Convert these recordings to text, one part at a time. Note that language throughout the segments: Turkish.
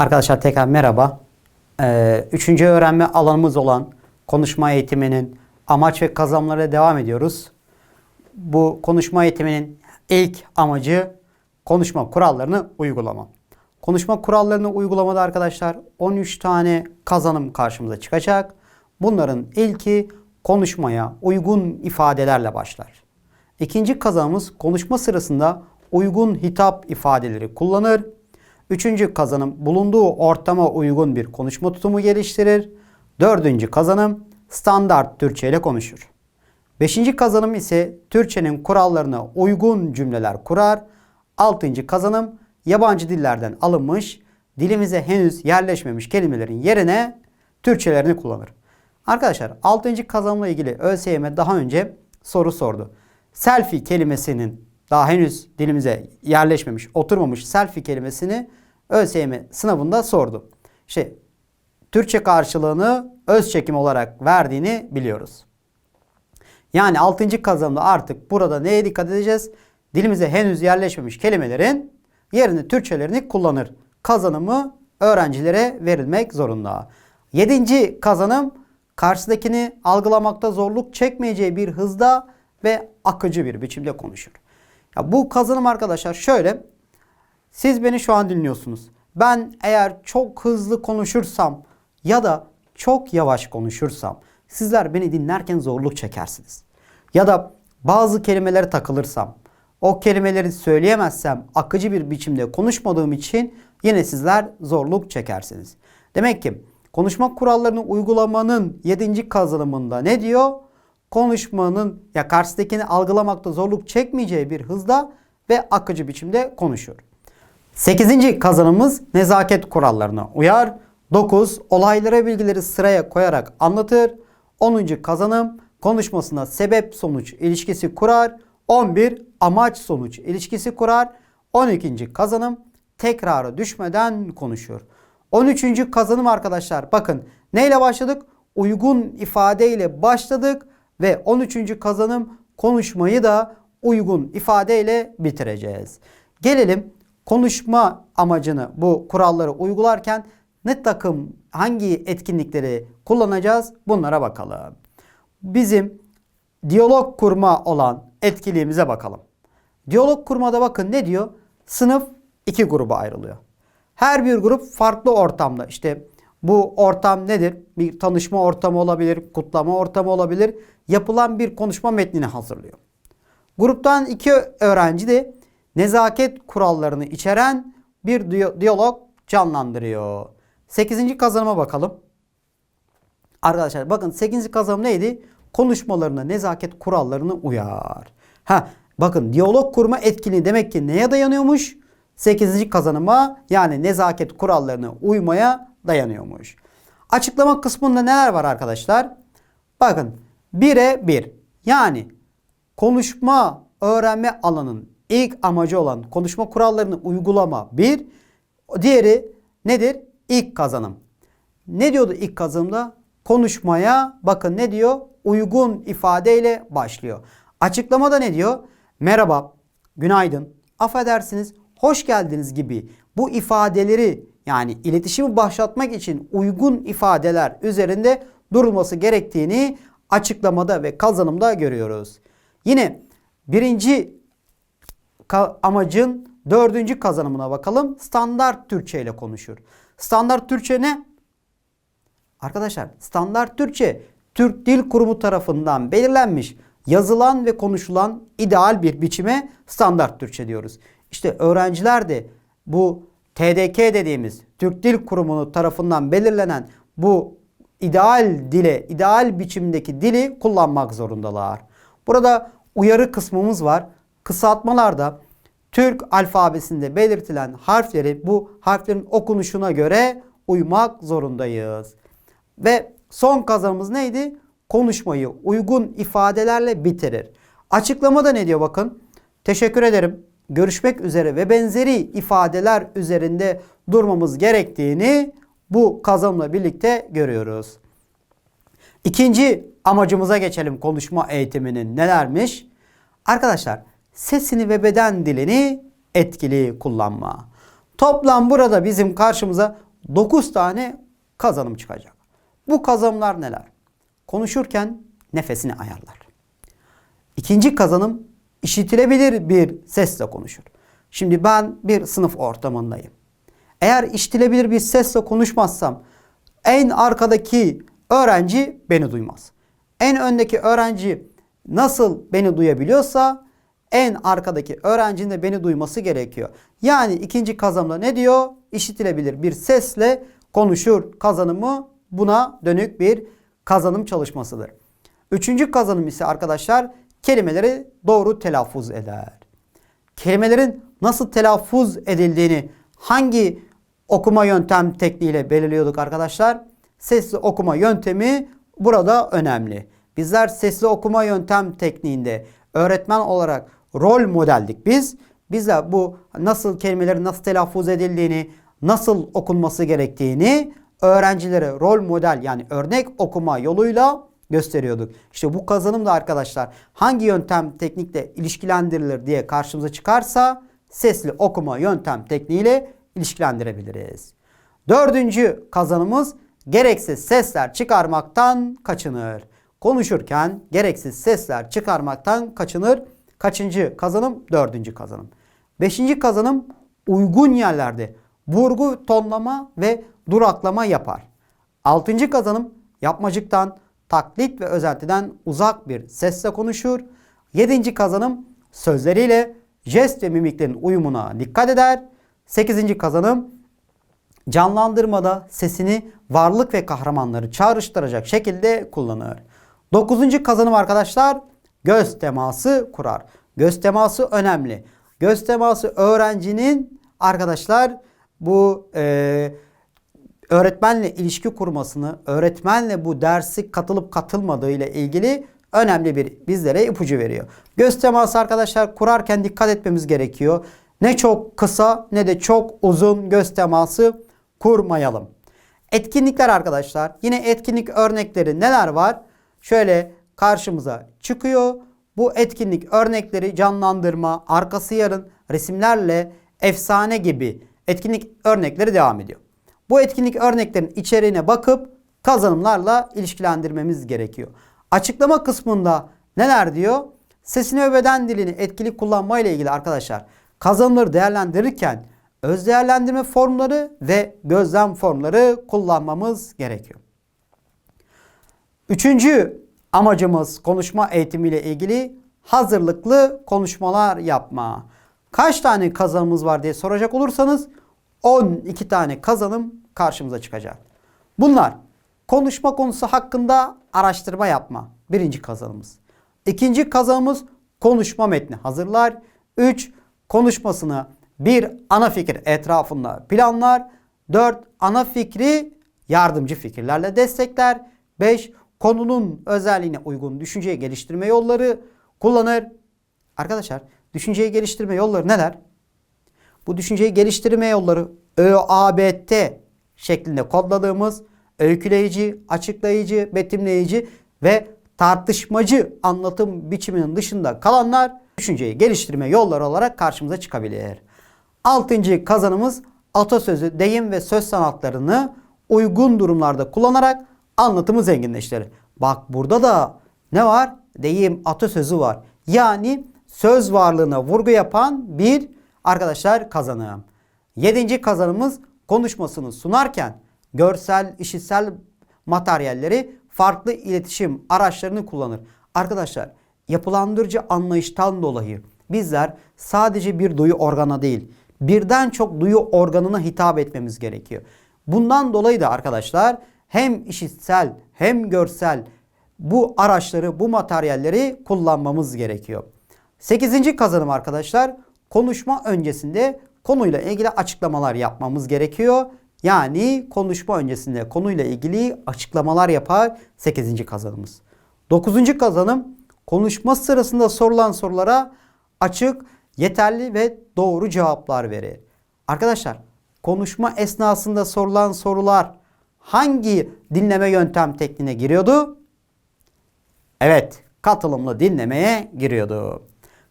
Arkadaşlar tekrar merhaba. Ee, üçüncü öğrenme alanımız olan konuşma eğitiminin amaç ve kazanımlara devam ediyoruz. Bu konuşma eğitiminin ilk amacı konuşma kurallarını uygulama. Konuşma kurallarını uygulamada arkadaşlar 13 tane kazanım karşımıza çıkacak. Bunların ilki konuşmaya uygun ifadelerle başlar. İkinci kazanımız konuşma sırasında uygun hitap ifadeleri kullanır. Üçüncü kazanım bulunduğu ortama uygun bir konuşma tutumu geliştirir. Dördüncü kazanım standart Türkçe ile konuşur. Beşinci kazanım ise Türkçenin kurallarına uygun cümleler kurar. Altıncı kazanım yabancı dillerden alınmış, dilimize henüz yerleşmemiş kelimelerin yerine Türkçelerini kullanır. Arkadaşlar 6. kazanımla ilgili ÖSYM daha önce soru sordu. Selfie kelimesinin daha henüz dilimize yerleşmemiş, oturmamış selfie kelimesini ÖSYM sınavında sordu. İşte Türkçe karşılığını öz çekim olarak verdiğini biliyoruz. Yani 6. kazanımda artık burada neye dikkat edeceğiz? Dilimize henüz yerleşmemiş kelimelerin yerine Türkçelerini kullanır. Kazanımı öğrencilere verilmek zorunda. 7. kazanım karşıdakini algılamakta zorluk çekmeyeceği bir hızda ve akıcı bir biçimde konuşur. Ya bu kazanım arkadaşlar şöyle. Siz beni şu an dinliyorsunuz. Ben eğer çok hızlı konuşursam ya da çok yavaş konuşursam sizler beni dinlerken zorluk çekersiniz. Ya da bazı kelimelere takılırsam, o kelimeleri söyleyemezsem akıcı bir biçimde konuşmadığım için yine sizler zorluk çekersiniz. Demek ki konuşma kurallarını uygulamanın 7. kazanımında ne diyor? Konuşmanın ya karşıdakini algılamakta zorluk çekmeyeceği bir hızda ve akıcı biçimde konuşur. 8. kazanımız nezaket kurallarına uyar. 9. Olaylara bilgileri sıraya koyarak anlatır. 10. kazanım konuşmasında sebep sonuç ilişkisi kurar. 11. Amaç sonuç ilişkisi kurar. 12. kazanım tekrara düşmeden konuşur. 13. kazanım arkadaşlar bakın neyle başladık? Uygun ifadeyle başladık ve 13. kazanım konuşmayı da uygun ifadeyle bitireceğiz. Gelelim konuşma amacını bu kuralları uygularken ne takım hangi etkinlikleri kullanacağız bunlara bakalım. Bizim diyalog kurma olan etkiliğimize bakalım. Diyalog kurmada bakın ne diyor? Sınıf iki gruba ayrılıyor. Her bir grup farklı ortamda işte bu ortam nedir? Bir tanışma ortamı olabilir, kutlama ortamı olabilir. Yapılan bir konuşma metnini hazırlıyor. Gruptan iki öğrenci de nezaket kurallarını içeren bir diyalog canlandırıyor. 8. kazanıma bakalım. Arkadaşlar bakın 8. kazanım neydi? Konuşmalarına nezaket kurallarını uyar. Ha bakın diyalog kurma etkinliği demek ki neye dayanıyormuş? 8. kazanıma yani nezaket kurallarına uymaya dayanıyormuş. Açıklama kısmında neler var arkadaşlar? Bakın 1'e 1 yani konuşma öğrenme alanının ilk amacı olan konuşma kurallarını uygulama bir. Diğeri nedir? İlk kazanım. Ne diyordu ilk kazanımda? Konuşmaya bakın ne diyor? Uygun ifadeyle başlıyor. Açıklamada ne diyor? Merhaba, günaydın, affedersiniz, hoş geldiniz gibi bu ifadeleri yani iletişimi başlatmak için uygun ifadeler üzerinde durulması gerektiğini açıklamada ve kazanımda görüyoruz. Yine birinci amacın dördüncü kazanımına bakalım. Standart Türkçe ile konuşur. Standart Türkçe ne? Arkadaşlar standart Türkçe Türk Dil Kurumu tarafından belirlenmiş yazılan ve konuşulan ideal bir biçime standart Türkçe diyoruz. İşte öğrenciler de bu TDK dediğimiz Türk Dil Kurumu tarafından belirlenen bu ideal dile, ideal biçimdeki dili kullanmak zorundalar. Burada uyarı kısmımız var. Kısaltmalarda Türk alfabesinde belirtilen harfleri bu harflerin okunuşuna göre uymak zorundayız. Ve son kazanımız neydi? Konuşmayı uygun ifadelerle bitirir. Açıklamada ne diyor bakın. Teşekkür ederim. Görüşmek üzere ve benzeri ifadeler üzerinde durmamız gerektiğini bu kazanımla birlikte görüyoruz. İkinci amacımıza geçelim konuşma eğitiminin nelermiş? Arkadaşlar sesini ve beden dilini etkili kullanma. Toplam burada bizim karşımıza 9 tane kazanım çıkacak. Bu kazanımlar neler? Konuşurken nefesini ayarlar. İkinci kazanım işitilebilir bir sesle konuşur. Şimdi ben bir sınıf ortamındayım. Eğer işitilebilir bir sesle konuşmazsam en arkadaki öğrenci beni duymaz. En öndeki öğrenci nasıl beni duyabiliyorsa en arkadaki öğrencinin de beni duyması gerekiyor. Yani ikinci kazanımda ne diyor? İşitilebilir bir sesle konuşur kazanımı buna dönük bir kazanım çalışmasıdır. Üçüncü kazanım ise arkadaşlar kelimeleri doğru telaffuz eder. Kelimelerin nasıl telaffuz edildiğini hangi okuma yöntem tekniğiyle belirliyorduk arkadaşlar? Sesli okuma yöntemi burada önemli. Bizler sesli okuma yöntem tekniğinde öğretmen olarak rol modeldik biz. Bize bu nasıl kelimelerin nasıl telaffuz edildiğini, nasıl okunması gerektiğini öğrencilere rol model yani örnek okuma yoluyla gösteriyorduk. İşte bu kazanım da arkadaşlar hangi yöntem teknikle ilişkilendirilir diye karşımıza çıkarsa sesli okuma yöntem tekniğiyle ilişkilendirebiliriz. Dördüncü kazanımız gereksiz sesler çıkarmaktan kaçınır. Konuşurken gereksiz sesler çıkarmaktan kaçınır. Kaçıncı kazanım? Dördüncü kazanım. Beşinci kazanım uygun yerlerde vurgu, tonlama ve duraklama yapar. Altıncı kazanım yapmacıktan, taklit ve özentiden uzak bir sesle konuşur. Yedinci kazanım sözleriyle jest ve mimiklerin uyumuna dikkat eder. Sekizinci kazanım canlandırmada sesini varlık ve kahramanları çağrıştıracak şekilde kullanır. Dokuzuncu kazanım arkadaşlar göz teması kurar. Göz teması önemli. Göz teması öğrencinin arkadaşlar bu e, öğretmenle ilişki kurmasını, öğretmenle bu dersi katılıp katılmadığı ile ilgili önemli bir bizlere ipucu veriyor. Göz teması arkadaşlar kurarken dikkat etmemiz gerekiyor. Ne çok kısa ne de çok uzun göz teması kurmayalım. Etkinlikler arkadaşlar. Yine etkinlik örnekleri neler var? Şöyle karşımıza çıkıyor. Bu etkinlik örnekleri canlandırma, arkası yarın resimlerle efsane gibi etkinlik örnekleri devam ediyor. Bu etkinlik örneklerin içeriğine bakıp kazanımlarla ilişkilendirmemiz gerekiyor. Açıklama kısmında neler diyor? Sesini ve beden dilini etkili kullanma ile ilgili arkadaşlar kazanımları değerlendirirken öz değerlendirme formları ve gözlem formları kullanmamız gerekiyor. Üçüncü amacımız konuşma eğitimiyle ilgili hazırlıklı konuşmalar yapma. Kaç tane kazanımız var diye soracak olursanız 12 tane kazanım karşımıza çıkacak. Bunlar konuşma konusu hakkında araştırma yapma. Birinci kazanımız. İkinci kazanımız konuşma metni hazırlar. 3. Konuşmasını bir ana fikir etrafında planlar. 4. Ana fikri yardımcı fikirlerle destekler. 5. Konunun özelliğine uygun düşünceyi geliştirme yolları kullanır. Arkadaşlar düşünceyi geliştirme yolları neler? Bu düşünceyi geliştirme yolları ÖABT şeklinde kodladığımız öyküleyici, açıklayıcı, betimleyici ve tartışmacı anlatım biçiminin dışında kalanlar düşünceyi geliştirme yolları olarak karşımıza çıkabilir. Altıncı kazanımız atasözü, deyim ve söz sanatlarını uygun durumlarda kullanarak anlatımı zenginleştirir. Bak burada da ne var? Deyim, atasözü var. Yani söz varlığına vurgu yapan bir arkadaşlar kazanım. Yedinci kazanımız konuşmasını sunarken görsel, işitsel materyalleri farklı iletişim araçlarını kullanır. Arkadaşlar yapılandırıcı anlayıştan dolayı bizler sadece bir duyu organa değil birden çok duyu organına hitap etmemiz gerekiyor. Bundan dolayı da arkadaşlar hem işitsel hem görsel bu araçları, bu materyalleri kullanmamız gerekiyor. Sekizinci kazanım arkadaşlar konuşma öncesinde konuyla ilgili açıklamalar yapmamız gerekiyor. Yani konuşma öncesinde konuyla ilgili açıklamalar yapar 8. kazanımız. 9. kazanım konuşma sırasında sorulan sorulara açık, yeterli ve doğru cevaplar verir. Arkadaşlar konuşma esnasında sorulan sorular hangi dinleme yöntem tekniğine giriyordu? Evet, katılımlı dinlemeye giriyordu.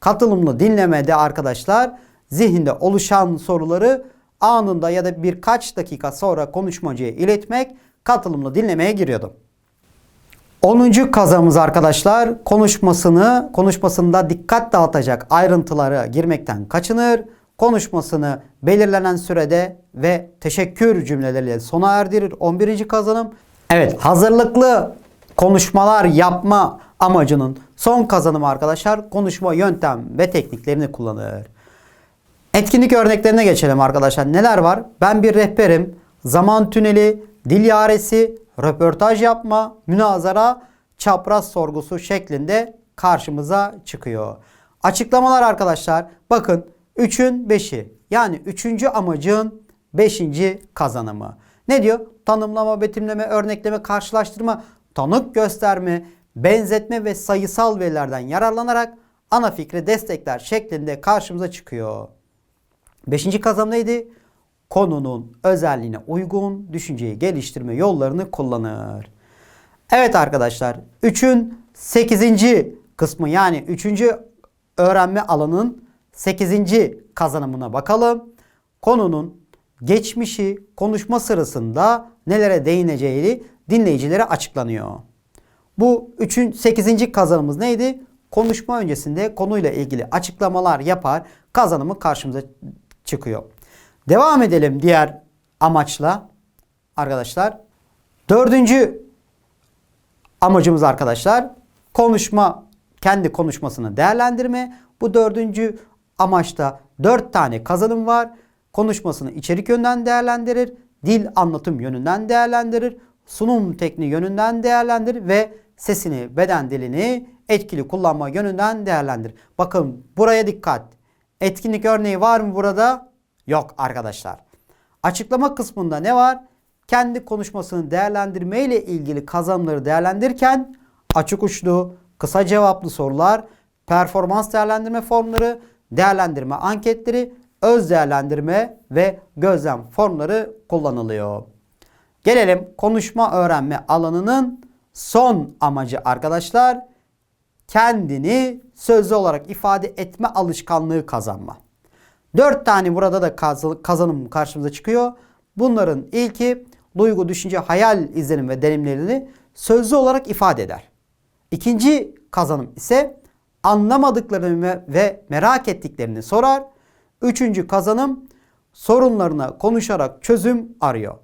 Katılımlı dinlemede arkadaşlar zihinde oluşan soruları anında ya da birkaç dakika sonra konuşmacıya iletmek, katılımlı dinlemeye giriyordum. 10. kazamız arkadaşlar konuşmasını konuşmasında dikkat dağıtacak ayrıntılara girmekten kaçınır. Konuşmasını belirlenen sürede ve teşekkür cümleleriyle sona erdirir. 11. kazanım. Evet hazırlıklı konuşmalar yapma amacının son kazanımı arkadaşlar konuşma yöntem ve tekniklerini kullanır. Etkinlik örneklerine geçelim arkadaşlar. Neler var? Ben bir rehberim. Zaman tüneli, dil yaresi, röportaj yapma, münazara, çapraz sorgusu şeklinde karşımıza çıkıyor. Açıklamalar arkadaşlar. Bakın 3'ün 5'i. Yani 3. amacın 5. kazanımı. Ne diyor? Tanımlama, betimleme, örnekleme, karşılaştırma, tanık gösterme, benzetme ve sayısal verilerden yararlanarak ana fikri destekler şeklinde karşımıza çıkıyor. Beşinci kazanım neydi? Konunun özelliğine uygun düşünceyi geliştirme yollarını kullanır. Evet arkadaşlar 3'ün 8. kısmı yani 3. öğrenme alanının 8. kazanımına bakalım. Konunun geçmişi konuşma sırasında nelere değineceği dinleyicilere açıklanıyor. Bu 3'ün 8. kazanımız neydi? Konuşma öncesinde konuyla ilgili açıklamalar yapar. Kazanımı karşımıza çıkıyor. Devam edelim diğer amaçla arkadaşlar. Dördüncü amacımız arkadaşlar konuşma kendi konuşmasını değerlendirme. Bu dördüncü amaçta dört tane kazanım var. Konuşmasını içerik yönden değerlendirir, dil anlatım yönünden değerlendirir, sunum tekniği yönünden değerlendirir ve sesini, beden dilini etkili kullanma yönünden değerlendirir. Bakın buraya dikkat. Etkinlik örneği var mı burada? Yok arkadaşlar. Açıklama kısmında ne var? Kendi konuşmasını değerlendirme ile ilgili kazanımları değerlendirirken açık uçlu, kısa cevaplı sorular, performans değerlendirme formları, değerlendirme anketleri, öz değerlendirme ve gözlem formları kullanılıyor. Gelelim konuşma öğrenme alanının son amacı arkadaşlar. Kendini sözlü olarak ifade etme alışkanlığı kazanma. Dört tane burada da kazanım karşımıza çıkıyor. Bunların ilki duygu, düşünce, hayal, izlenim ve deneyimlerini sözlü olarak ifade eder. İkinci kazanım ise anlamadıklarını ve merak ettiklerini sorar. Üçüncü kazanım sorunlarına konuşarak çözüm arıyor.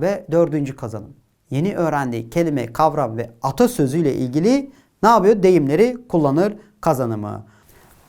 Ve dördüncü kazanım yeni öğrendiği kelime, kavram ve atasözüyle ilgili ne yapıyor? Deyimleri kullanır kazanımı.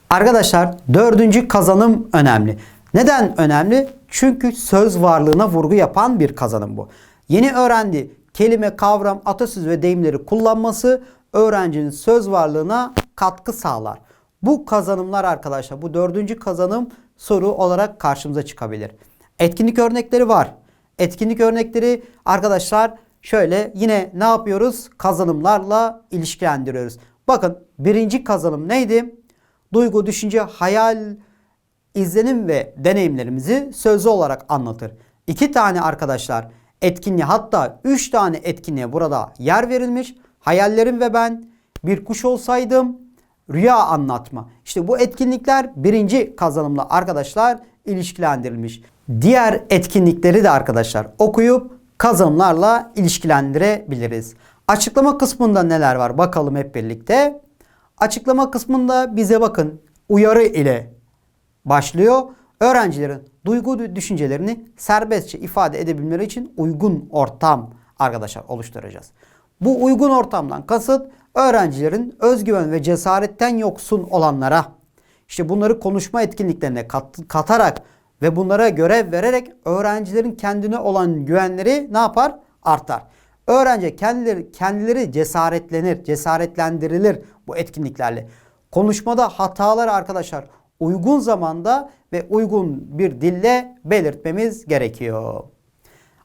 Arkadaşlar dördüncü kazanım önemli. Neden önemli? Çünkü söz varlığına vurgu yapan bir kazanım bu. Yeni öğrendiği kelime, kavram, atasöz ve deyimleri kullanması öğrencinin söz varlığına katkı sağlar. Bu kazanımlar arkadaşlar bu dördüncü kazanım soru olarak karşımıza çıkabilir. Etkinlik örnekleri var. Etkinlik örnekleri arkadaşlar şöyle yine ne yapıyoruz? Kazanımlarla ilişkilendiriyoruz. Bakın birinci kazanım neydi? Duygu, düşünce, hayal, izlenim ve deneyimlerimizi sözlü olarak anlatır. İki tane arkadaşlar etkinliği hatta üç tane etkinliğe burada yer verilmiş. Hayallerim ve ben bir kuş olsaydım rüya anlatma. İşte bu etkinlikler birinci kazanımla arkadaşlar ilişkilendirilmiş. Diğer etkinlikleri de arkadaşlar okuyup kazanımlarla ilişkilendirebiliriz. Açıklama kısmında neler var bakalım hep birlikte. Açıklama kısmında bize bakın uyarı ile başlıyor. Öğrencilerin duygu düşüncelerini serbestçe ifade edebilmeleri için uygun ortam arkadaşlar oluşturacağız. Bu uygun ortamdan kasıt öğrencilerin özgüven ve cesaretten yoksun olanlara işte bunları konuşma etkinliklerine kat, katarak ve bunlara görev vererek öğrencilerin kendine olan güvenleri ne yapar? Artar. Öğrenci kendileri, kendileri cesaretlenir, cesaretlendirilir bu etkinliklerle. Konuşmada hatalar arkadaşlar uygun zamanda ve uygun bir dille belirtmemiz gerekiyor.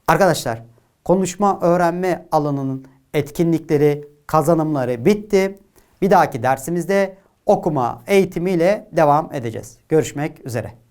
Arkadaşlar konuşma öğrenme alanının etkinlikleri, kazanımları bitti. Bir dahaki dersimizde okuma eğitimiyle devam edeceğiz. Görüşmek üzere.